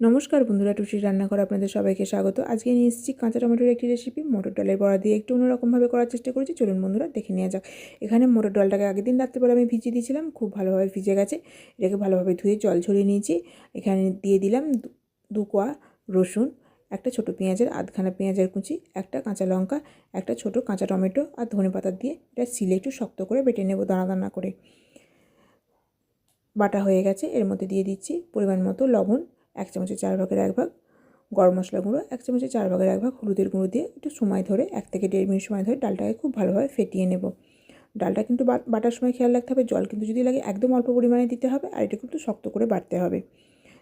নমস্কার বন্ধুরা টুসির রান্না করে আপনাদের সবাইকে স্বাগত। আজকে নিয়ে এসেছি কাঁচা টমেটোর একটি রেসিপি মটর ডালের বড়া দিয়ে একটু অন্যরকমভাবে করার চেষ্টা করেছি। চলুন বন্ধুরা, দেখে নেওয়া যাক। এখানে মটর ডালটাকে আগের দিন রাত্রেবেলা আমি ভিজিয়ে দিয়েছিলাম, খুব ভালোভাবে ভিজে গেছে। এটাকে ভালোভাবে ধুয়ে জল ঝরিয়ে নিয়েছি। এখানে দিয়ে দিলাম দু কোয়া রসুন, একটা ছোট পেঁয়াজের আধখানা পেঁয়াজের কুচি, একটা কাঁচা লঙ্কা, একটা ছোট কাঁচা টমেটো আর ধনে পাতা দিয়ে এটা সিলে একটু শক্ত করে বেটে নেব দানা দানা করে। বাটা হয়ে গেছে, এর মধ্যে দিয়ে দিচ্ছি পরিমাণ মতো লবণ এক চামচের চার ভাগের এক ভাগ, গরম মশলা গুঁড়ো, এক চামচের চার ভাগের এক ভাগ হলুদের গুঁড়ো দিয়ে একটু সময় ধরে, এক থেকে দেড় মিনিট সময় ধরে ডালটাকে খুব ভালোভাবে ফেটিয়ে নেব। ডালটা কিন্তু বাটার সময় খেয়াল রাখতে হবে, জল কিন্তু যদি লাগে একদম অল্প পরিমাণে দিতে হবে আর এটা কিন্তু শক্ত করে বাটতে হবে।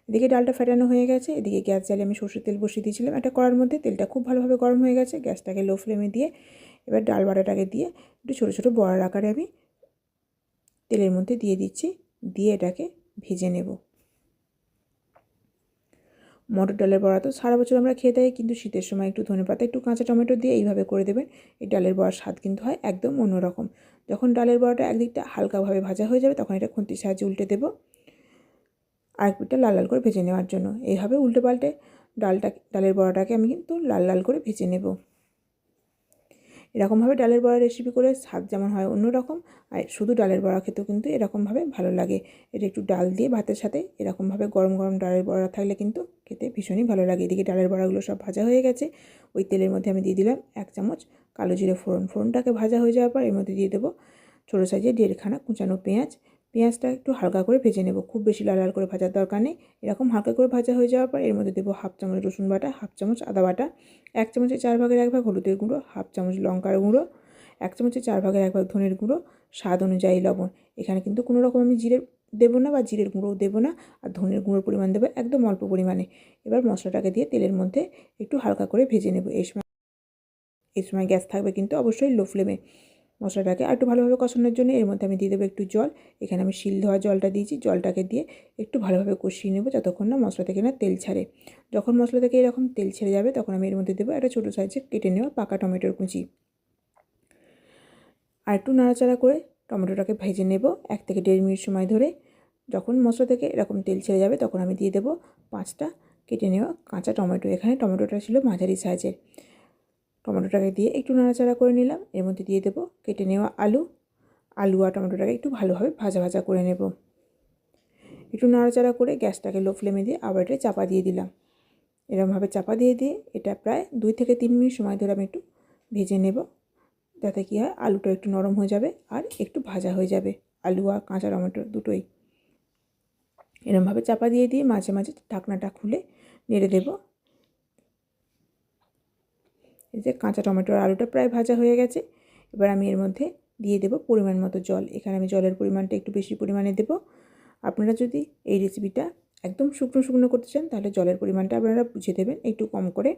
এদিকে ডালটা ফেটানো হয়ে গেছে, এদিকে গ্যাস জ্বালিয়ে আমি সর্ষের তেল বসিয়ে দিয়েছিলাম। একটা কড়ার মধ্যে তেলটা খুব ভালোভাবে গরম হয়ে গেছে, গ্যাসটাকে লো ফ্লেমে দিয়ে এবার ডাল বাটাটাকে দিয়ে একটু ছোটো ছোটো বড়ার আকারে আমি তেলের মধ্যে দিয়ে দিচ্ছি, দিয়ে এটাকে ভেজে নেব। মটর ডালের বড়া তো সারা বছর আমরা খেয়ে থাকি, কিন্তু শীতের সময় একটু ধনে পাতা, একটু কাঁচা টমেটো দিয়ে এইভাবে করে দেবেন। এই ডালের বড়ার স্বাদ কিন্তু হয় একদম অন্যরকম। যখন ডালের বড়াটা একদিকটা হালকাভাবে ভাজা হয়ে যাবে, তখন এটা খুন্তির সাহায্যে উল্টে দেবো। আর পিঠটা লাল লাল করে ভেজে নেওয়ার জন্য। এইভাবে উল্টে পাল্টে ডালটা ডালের বড়াটাকে আমি কিন্তু লাল লাল করে ভেজে নেব। এরকমভাবে ডালের বড়া রেসিপি করে স্বাদ যেমন হয় অন্যরকম, আর শুধু ডালের বড়া খেতেও কিন্তু এরকমভাবে ভালো লাগে। এটা একটু ডাল দিয়ে ভাতের সাথে এরকমভাবে গরম গরম ডালের বড়া থাকলে কিন্তু খেতে ভীষণই ভালো লাগে। এদিকে ডালের বড়াগুলো সব ভাজা হয়ে গেছে। ওই তেলের মধ্যে আমি দিয়ে দিলাম এক চামচ কালো জিরে ফোড়ন। ফোড়নটাকে ভাজা হয়ে যাওয়ার পর এর মধ্যে দিয়ে দেবো ছোটো সাইজে দেড়খানা কুচানো পেঁয়াজ পেঁয়াজটা একটু হালকা করে ভেজে নেব। খুব বেশি লাল লাল করে ভাজার দরকার নেই। এরকম হালকা করে ভাজা হয়ে যাওয়ার পর এর মধ্যে দেবো হাফ চামচ রসুন বাটা, হাফ চামচ আদা বাটা, এক চামচের চার ভাগের এক ভাগ হলুদের গুঁড়ো, হাফ চামচ লঙ্কার গুঁড়ো, এক চামচের চার ভাগের এক ভাগ ধনের গুঁড়ো, স্বাদ অনুযায়ী লবণ। এখানে কিন্তু কোনো রকম আমি জিরে দেবো না বা জিরের গুঁড়োও দেবো না আর ধনের গুঁড়োর পরিমাণ দেবো একদম অল্প পরিমাণে। এবার মশলাটাকে দিয়ে তেলের মধ্যে একটু হালকা করে ভেজে নেব। এই সময় এই সময় গ্যাস থাকবে কিন্তু অবশ্যই লো ফ্লেমে। মশলাটাকে আর একটু ভালোভাবে কষানোর জন্য এর মধ্যে আমি দিয়ে দেবো একটু জল। এখানে আমি শিল ধোয়া জলটা দিয়েছি, জলটাকে দিয়ে একটু ভালোভাবে কষিয়ে নেব যতক্ষণ না মশলা থেকে না তেল ছাড়ে। যখন মশলা থেকে এরকম তেল ছেড়ে যাবে তখন আমি এর মধ্যে দেবো একটা ছোটো সাইজে কেটে নেওয়া পাকা টমেটোর কুচি। আর একটু নাড়াচাড়া করে টমেটোটাকে ভেজে নেব এক থেকে দেড় মিনিট সময় ধরে। যখন মশলা থেকে এরকম তেল ছেড়ে যাবে তখন আমি দিয়ে দেবো পাঁচটা কেটে নেওয়া কাঁচা টমেটো। এখানে টমেটোটা ছিল মাঝারি সাইজের। টমেটোটাকে দিয়ে একটু নাড়াচাড়া করে নিলাম। এর মধ্যে দিয়ে দেবো কেটে নেওয়া আলু। আলু আর টমেটোটাকে একটু ভালোভাবে ভাজা ভাজা করে নেব। একটু নাড়াচাড়া করে গ্যাসটাকে লো ফ্লেমে দিয়ে আবার এটা চাপা দিয়ে দিলাম। এরকমভাবে চাপা দিয়ে দিয়ে এটা প্রায় দুই থেকে তিন মিনিট সময় ধরে আমি একটু ভেজে নেব। যাতে কী হয়, আলুটা একটু নরম হয়ে যাবে আর একটু ভাজা হয়ে যাবে। আলু আর কাঁচা টমেটো দুটোই। এরমভাবে চাপা দিয়ে দিয়ে মাঝে মাঝে ঢাকনাটা খুলে নেড়ে দেবো। এই যে কাঁচা টমেটো আর আলুটা প্রায় ভাজা হয়ে গেছে। এবার আমি এর মধ্যে দিয়ে দেবো পরিমাণ মতো জল। এখানে আমি জলের পরিমাণটা একটু বেশি পরিমাণে দেবো। আপনারা যদি এই রেসিপিটা একদম শুকনো শুকনো করতে চান, তাহলে জলের পরিমাণটা আপনারা বুঝে দেবেন একটু কম করে।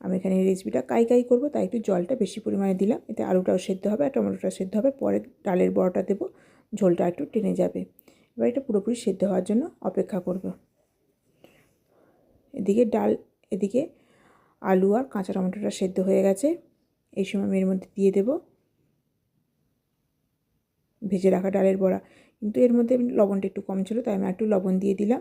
আমি এখানে এই রেসিপিটা কাই কাই করব, তাই একটু জলটা বেশি পরিমাণে দিলাম। এতে আলুটাও সেদ্ধ হবে আর টমেটোটা সেদ্ধ হবে। পরে ডালের বড়াটা দেবো, ঝোলটা একটু টেনে যাবে। এবার এটা পুরোপুরি সেদ্ধ হওয়ার জন্য অপেক্ষা করব। এদিকে ডাল, এদিকে আলু আর কাঁচা টমেটোটা সেদ্ধ হয়ে গেছে। এই সময় আমি এর মধ্যে দিয়ে দেব। ভেজে রাখা ডালের বড়া। কিন্তু এর মধ্যে লবণটা একটু কম ছিল, তাই আমি একটু লবণ দিয়ে দিলাম।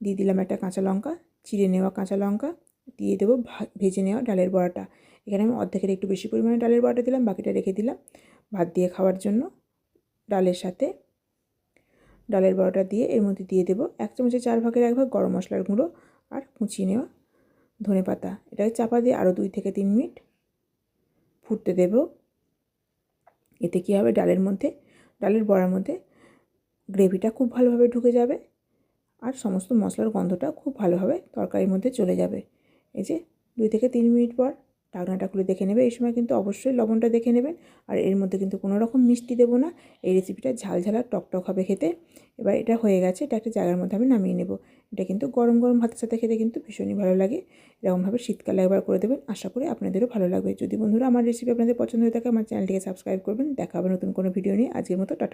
দিয়ে দিলাম একটা কাঁচা লঙ্কা, চিড়ে নেওয়া কাঁচা লঙ্কা। দিয়ে দেবো ভেজে নেওয়া ডালের বড়াটা। এখানে আমি অর্ধেকের একটু বেশি পরিমাণে ডালের বড়াটা দিলাম, বাকিটা রেখে দিলাম ভাত দিয়ে খাওয়ার জন্য। ডালের সাথে ডালের বড়াটা দিয়ে এর মধ্যে দিয়ে দেবো এক চামচের চার ভাগের এক ভাগ গরম মশলার গুঁড়ো আর কুচিয়ে নেওয়া ধনে পাতা এটাকে চাপা দিয়ে আরও দুই থেকে তিন মিনিট ফুটতে দেব। এতে কী হবে? ডালের মধ্যে, ডালের বড়ার মধ্যে গ্রেভিটা খুব ভালোভাবে ঢুকে যাবে আর সমস্ত মশলার গন্ধটা খুব ভালোভাবে তরকারির মধ্যে চলে যাবে। এই যে দুই থেকে তিন মিনিট পর ঢাকনাটা খুলে দেখে নেবে। এই সময় কিন্তু অবশ্যই লবণটা দেখে নেবেন। আর এর মধ্যে কিন্তু কোনো রকম মিষ্টি দেবো না। এই রেসিপিটা ঝাল ঝাল আর টকটক হবে খেতে। এবার এটা হয়ে গেছে। এটা একটা জায়গার মধ্যে আমি নামিয়ে নেব। এটা কিন্তু গরম গরম ভাতের সাথে খেতে কিন্তু ভীষণই ভালো লাগে। এরকমভাবে শীতকালে একবার করে দেবেন। আশা করি আপনাদেরও ভালো লাগবে। যদি বন্ধুরা আমার রেসিপি আপনাদের পছন্দ হয়ে থাকে, আমার চ্যানেলটিকে সাবস্ক্রাইব করবেন। দেখা হবে নতুন কোনো ভিডিও নিয়ে। আজকের মতো টাটা।